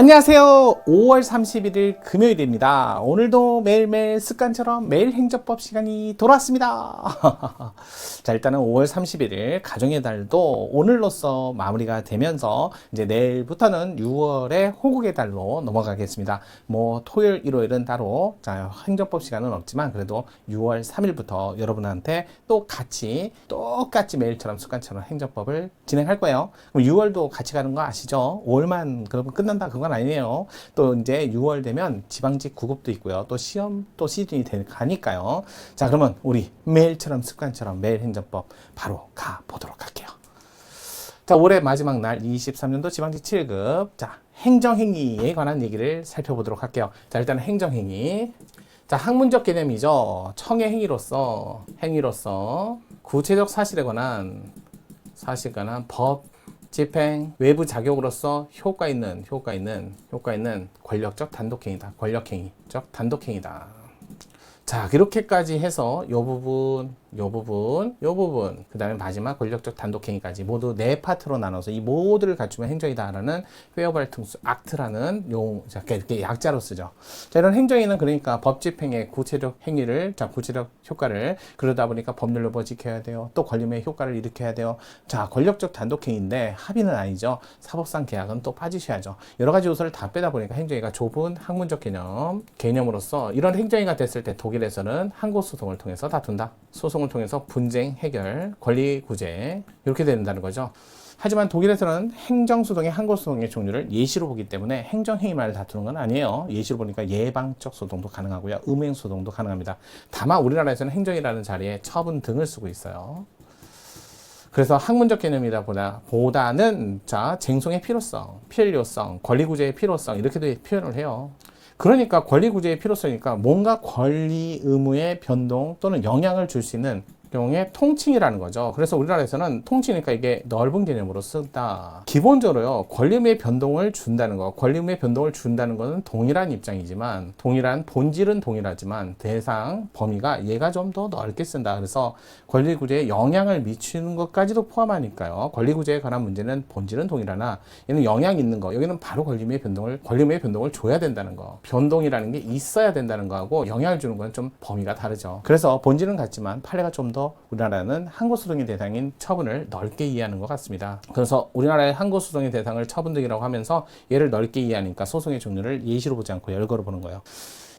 안녕하세요. 5월 31일 금요일입니다. 오늘도 매일매일 습관처럼 매일 행정법 시간이 돌아왔습니다. 자, 일단은 5월 31일 가정의 달도 오늘로써 마무리가 되면서 이제 내일부터는 6월의 호국의 달로 넘어가겠습니다. 뭐 토요일, 일요일은 따로 자, 행정법 시간은 없지만 그래도 6월 3일부터 여러분한테 또 같이 똑같이 매일처럼 습관처럼 행정법을 진행할 거예요. 그럼 6월도 같이 가는 거 아시죠? 5월만 그러면 끝난다 그건 아니에요. 또 이제 6월 되면 지방직 구급도 있고요. 또 시험 또 시즌이 되, 가니까요. 자 그러면 우리 매일처럼 습관처럼 매일 행정법 바로 가 보도록 할게요. 자 올해 마지막 날 23년도 지방직 7급 자 행정행위에 관한 얘기를 살펴보도록 할게요. 자 일단 행정행위 자, 학문적 개념이죠. 청의 행위로서, 행위로서, 구체적 사실에 관한, 관한 법, 집행, 외부 자격으로서 효과 있는, 효과 있는, 효과 있는 권력적 단독행위다. 권력행위적 단독행위다. 자, 그렇게까지 해서 요 부분, 요 부분, 요 부분, 그 다음에 마지막 권력적 단독행위까지 모두 네 파트로 나눠서 이 모두를 갖추면 행정이다라는 특수 악트라는 용, 자, 이렇게 약자로 쓰죠. 자, 이런 행정에는 그러니까 법 집행의 구체적 행위를, 자, 구체적 효과를 그러다 보니까 법률로 뭐 지켜야 돼요. 또 권리의 효과를 일으켜야 돼요. 자, 권력적 단독행위인데 합의는 아니죠. 사법상 계약은 또 빠지셔야죠. 여러 가지 요소를 다 빼다 보니까 행정위가 좁은 학문적 개념, 개념으로서 이런 행정위가 됐을 때 독일 에서는 항고 소송을 통해서 다툰다. 소송을 통해서 분쟁 해결, 권리 구제 이렇게 된다는 거죠. 하지만 독일에서는 행정소송의 항고소송의 종류를 예시로 보기 때문에 행정행위만을 다투는 건 아니에요. 예시로 보니까 예방적 소송도 가능하고요. 음행소송도 가능합니다. 다만 우리나라에서는 행정이라는 자리에 처분 등을 쓰고 있어요. 그래서 학문적 개념이다 보다 보다는 자 쟁송의 필요성, 필요성, 권리구제의 필요성 이렇게도 표현을 해요. 그러니까 권리 구제의 필요성이니까 뭔가 권리 의무의 변동 또는 영향을 줄 수 있는 경우에 통칭이라는 거죠. 그래서 우리나라에서는 통칭이니까 이게 넓은 개념으로 쓴다. 기본적으로요, 권리의 변동을 준다는 거, 권리의 변동을 준다는 것은 동일한 입장이지만, 동일한, 본질은 동일하지만, 대상, 범위가 얘가 좀 더 넓게 쓴다. 그래서 권리 구제에 영향을 미치는 것까지도 포함하니까요. 권리 구제에 관한 문제는 본질은 동일하나, 얘는 영향 있는 거, 여기는 바로 권리의 변동을, 권리의 변동을 줘야 된다는 거. 변동이라는 게 있어야 된다는 거하고 영향을 주는 건 좀 범위가 다르죠. 그래서 본질은 같지만 판례가 좀더 우리나라는 항고소송의 대상인 처분을 넓게 이해하는 것 같습니다. 그래서 우리나라의 항고소송의 대상을 처분 등이라고 하면서 얘를 넓게 이해하니까 소송의 종류를 예시로 보지 않고 열거로 보는 거예요.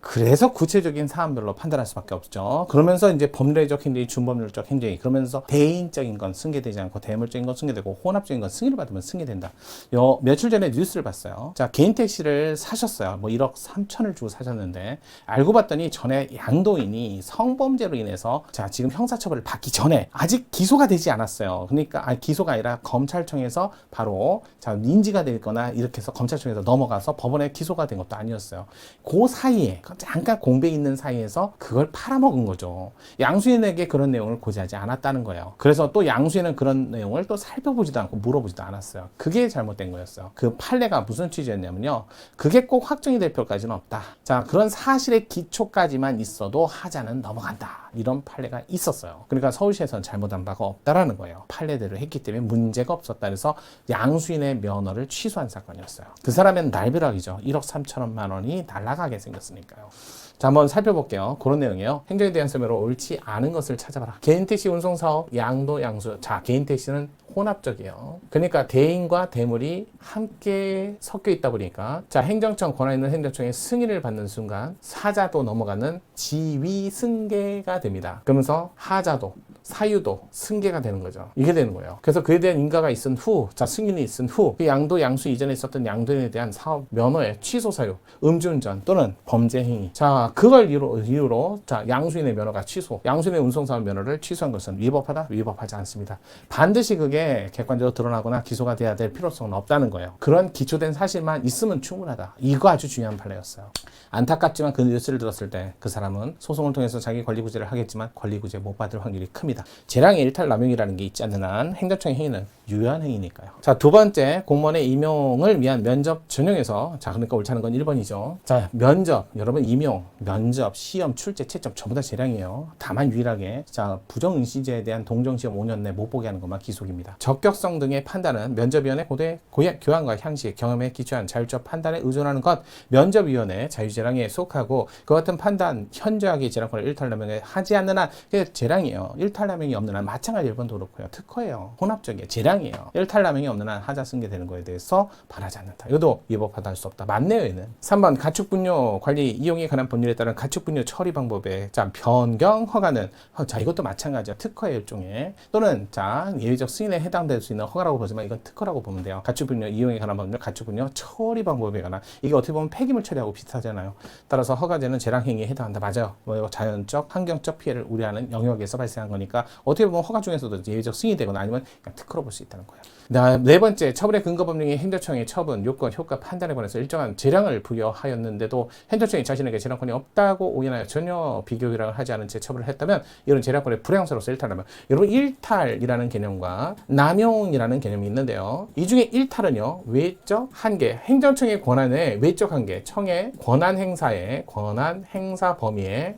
그래서 구체적인 사안별로 판단할 수밖에 없죠. 그러면서 이제 법률적 행위, 준법률적 행위, 그러면서 대인적인 건 승계되지 않고 대물적인 건 승계되고 혼합적인 건 승인을 받으면 승계된다. 요 며칠 전에 뉴스를 봤어요. 자 개인 택시를 사셨어요. 뭐 1억 3천을 주고 사셨는데 알고 봤더니 전에 양도인이 성범죄로 인해서 자 지금 형사처벌을 받기 전에 아직 기소가 되지 않았어요. 그러니까 아 기소가 아니라 검찰청에서 바로 자 인지가 되거나 이렇게 해서 검찰청에서 넘어가서 법원에 기소가 된 것도 아니었어요. 그 사이에 잠깐 공백 있는 사이에서 그걸 팔아먹은 거죠. 양수인에게 그런 내용을 고지하지 않았다는 거예요. 그래서 또 양수인은 그런 내용을 또 살펴보지도 않고 물어보지도 않았어요. 그게 잘못된 거였어요. 그 판례가 무슨 취지였냐면요. 그게 꼭 확정이 될 필요까지는 없다. 자, 그런 사실의 기초까지만 있어도 하자는 넘어간다. 이런 판례가 있었어요. 그러니까 서울시에서는 잘못한 바가 없다라는 거예요. 판례대로 했기 때문에 문제가 없었다. 그래서 양수인의 면허를 취소한 사건이었어요. 그 사람은 날벼락이죠. 1억 3천만 원이 날아가게 생겼으니까 요. 자, 한번 살펴볼게요. 그런 내용이에요. 행정에 대한 설명으로 옳지 않은 것을 찾아봐라. 개인 택시 운송 사업 양도 양수. 자, 개인 택시는 혼합적이에요. 그러니까 대인과 대물이 함께 섞여 있다 보니까 자 행정청 권한 있는 행정청의 승인을 받는 순간 사자도 넘어가는 지위 승계가 됩니다. 그러면서 하자도 사유도 승계가 되는 거죠. 이게 되는 거예요. 그래서 그에 대한 인가가 있은 후, 자 승인이 있은 후, 그 양도 양수 이전에 있었던 양도인에 대한 사업 면허의 취소 사유, 음주운전 또는 범죄 행위. 자 그걸 이유로, 이유로 자 양수인의 면허가 취소, 양수인의 운송사업 면허를 취소한 것은 위법하다, 위법하지 않습니다. 반드시 그게 객관적으로 드러나거나 기소가 돼야 될 필요성은 없다는 거예요. 그런 기초된 사실만 있으면 충분하다. 이거 아주 중요한 판례였어요. 안타깝지만 그 뉴스를 들었을 때 그 사람은 소송을 통해서 자기 권리구제를 하겠지만 권리구제 못 받을 확률이 큽니다. 겁니다. 재량의 일탈 남용이라는 게 있지 않는 한 행정청의 행위는 유효한 행위니까요. 자, 두 번째 공무원의 임용을 위한 면접 전형에서 자, 그러니까 옳다는 건 1번이죠. 자, 면접 여러분 임용, 면접, 시험, 출제, 채점 전부 다 재량이에요. 다만 유일하게 자, 부정 응시제에 대한 동정 시험 5년 내 못 보게 하는 것만 기속입니다. 적격성 등의 판단은 면접위원회 고대 고야, 교양과 향시, 경험에 기초한 자율적 판단에 의존하는 것 면접위원회 자유재량에 속하고 그 같은 판단 현저하게 재량권을 일탈 남용에 하지 않는 한 그게 재량이에요. 일탈 남용이 없는 한 마찬가지 1번도 그렇고요. 특허예요. 혼합적이에요. 재량이에요. 일탈남용이 없는 한 하자 승계되는 거에 대해서 바라지 않는다. 이것도 위법하다 할 수 없다. 맞네요, 얘는. 3번 가축분뇨 관리 이용에 관한 법률에 따른 가축분뇨 처리 방법에 자 변경 허가는 어, 자 이것도 마찬가지야. 특허의 일종의 또는 자 예외적 승인에 해당될 수 있는 허가라고 보지만 이건 특허라고 보면 돼요. 가축분뇨 이용에 관한 법률, 가축분뇨 처리 방법에 관한 이게 어떻게 보면 폐기물 처리하고 비슷하잖아요. 따라서 허가제는 재량행위에 해당한다. 맞아요. 뭐 자연적, 환경적 피해를 우려하는 영역에서 발생한 거니까 어떻게 보면 허가 중에서도 예외적 승인이 되거나 아니면 특허로 볼 수 있다는 거예요. 나- 네 번째, 처벌의 근거 법령이 행정청의 처분, 요건, 효과, 판단에 관해서 일정한 재량을 부여하였는데도 행정청이 자신에게 재량권이 없다고 오인하여 전혀 비교규량을 하지 않은 채 처벌을 했다면 이런 재량권의 불행사로서 일탈하면 여러분 일탈이라는 개념과 남용이라는 개념이 있는데요. 이 중에 일탈은요 외적 한계, 행정청의 권한의 외적 한계, 청의 권한 행사의 권한 행사 범위에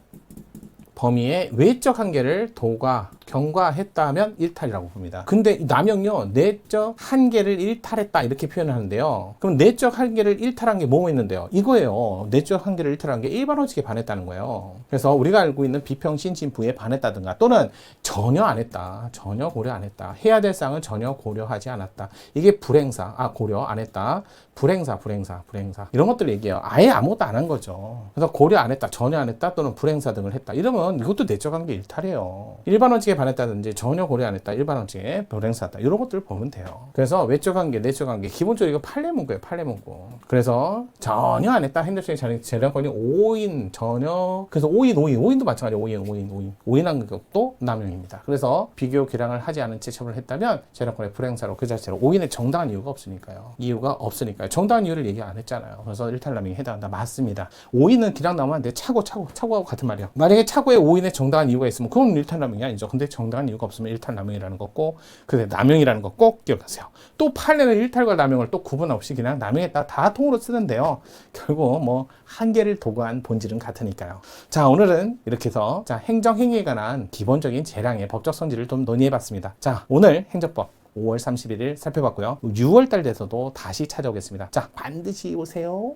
범위의 외적 한계를 도과, 경과했다면 일탈이라고 봅니다. 근데 이 남용요, 내적 한계를 일탈했다 이렇게 표현을 하는데요. 그럼 내적 한계를 일탈한 게 뭐뭐 있는데요? 이거예요. 내적 한계를 일탈한 게 일반원칙에 반했다는 거예요. 그래서 우리가 알고 있는 비평 신 진부에 반했다든가 또는 전혀 안 했다. 전혀 고려 안 했다. 해야 될 사항은 전혀 고려하지 않았다. 이게 불행사, 아, 고려 안 했다. 불행사, 불행사, 불행사. 이런 것들 얘기해요. 아예 아무것도 안 한 거죠. 그래서 고려 안 했다, 전혀 안 했다, 또는 불행사 등을 했다. 이러면 이것도 내적 한계 일탈이에요. 일반 원칙에 반했다든지 전혀 고려 안 했다, 일반 원칙에 불행사다. 이런 것들을 보면 돼요. 그래서 외적 한계, 내적 한계. 기본적으로 이거 판례문구예요, 판례문구. 그래서 전혀 안 했다, 행정적인 재량권이 5인, 전혀. 그래서 5인, 5인, 5인도 마찬가지예요. 5인, 5인, 5인. 5인한 것도 남용입니다. 그래서 비교 기량을 하지 않은 채 처벌을 했다면 재량권의 불행사로 그 자체로 5인의 정당한 이유가 없으니까요. 이유가 없으니까요. 정당한 이유를 얘기 안 했잖아요. 그래서 일탈남용에 해당한다. 맞습니다. 5인은 기량 나오면 안 돼. 차고, 차고, 차고하고 같은 말이야. 만약에 차고에 5인의 정당한 이유가 있으면 그건 일탈남용이 아니죠. 근데 정당한 이유가 없으면 일탈남용이라는 거 꼭, 근데 남용이라는 거 꼭 기억하세요. 또 판례는 일탈과 남용을 또 구분 없이 그냥 남용했다 다 통으로 쓰는데요. 결국 뭐 한계를 도구한 본질은 같으니까요. 자, 오늘은 이렇게 해서 자, 행정 행위에 관한 기본적인 재량의 법적 성질을 좀 논의해봤습니다. 자, 오늘 행정법 5월 31일 살펴봤고요. 6월 달 돼서도 다시 찾아오겠습니다. 자, 반드시 오세요.